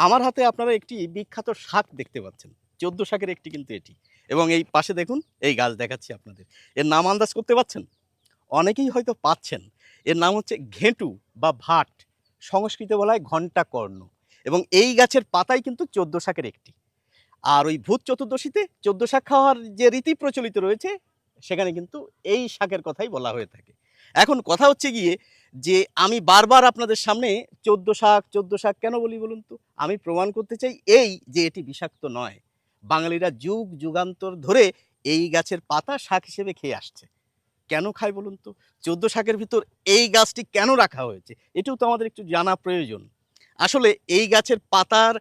আমার হাতে আপনারা একটি বিখ্যাত শাক দেখতে পাচ্ছেন। চোদ্দ শাকের একটি কিন্তু এটি। এবং এই পাশে দেখুন, এই গাছ দেখাচ্ছি আপনাদের। এর নাম আন্দাজ করতে পারছেন? অনেকেই হয়তো পাচ্ছেন। এর নাম হচ্ছে ঘেঁটু বা ভাট, সংস্কৃতে বলা হয় ঘণ্টা কর্ণ। এবং এই গাছের পাতাই কিন্তু চোদ্দ শাকের একটি। আর ওই ভূত চতুর্দশীতে চোদ্দ শাক খাওয়ার যে রীতি প্রচলিত রয়েছে, সেখানে কিন্তু এই শাকের কথাই বলা হয়ে থাকে। এখন কথা হচ্ছে গিয়ে যে আমি বারবার আপনাদের সামনে চোদ্দ শাক চোদ্দ শাক কেন বলি বলুন তো? আমি প্রমাণ করতে চাই এই যে এটি বিষাক্ত নয়। বাঙালিরা যুগ, যুগান্তর ধরে এই গাছের পাতা শাক হিসেবে খেয়ে আসছে। কেন খায় বলুন তো? চোদ্দ শাকের ভিতর এই গাছটি কেন রাখা হয়েছে? এটাও তো আমাদের একটু জানা প্রয়োজন। আসলে এই গাছের পাতার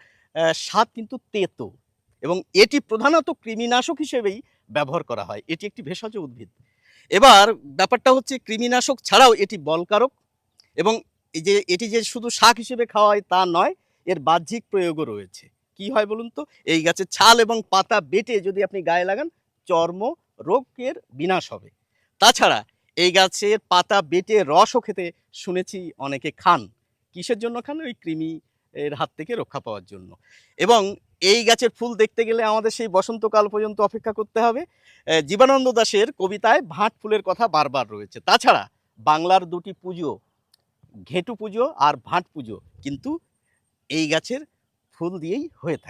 স্বাদ কিন্তু তেতো এবং এটি প্রধানত কৃমিনাশক হিসেবেই ব্যবহার করা হয়। এটি একটি ভেষজ উদ্ভিদ। এবার ব্যাপারটা হচ্ছে কৃমিনাশক ছাড়াও এটি বলকারক এবং যে এটি যে শুধু শাক হিসেবে খাওয়া হয় তা নয়, এর বাহ্যিক প্রয়োগও রয়েছে। কি হয় বলুন তো? এই গাছের ছাল এবং পাতা বেটে যদি আপনি গায়ে লাগান, চর্ম রোগের বিনাশ হবে। তাছাড়া এই গাছের পাতা বেটে রসও খেতে শুনেছি অনেকে খান। কিসের জন্য খান? ওই কৃমি এর হাত থেকে রক্ষা পাওয়ার জন্য। এবং এই গাছের ফুল দেখতে গেলে আমাদের সেই বসন্তকাল পর্যন্ত অপেক্ষা করতে হবে। জীবানন্দ দাসের কবিতায় ভাট ফুলের কথা বারবার রয়েছে। তাছাড়া বাংলার দুটি পুজো, ঘেঁটু পুজো আর ভাট পুজো কিন্তু এই গাছের ফুল দিয়েই হয়ে থাকে।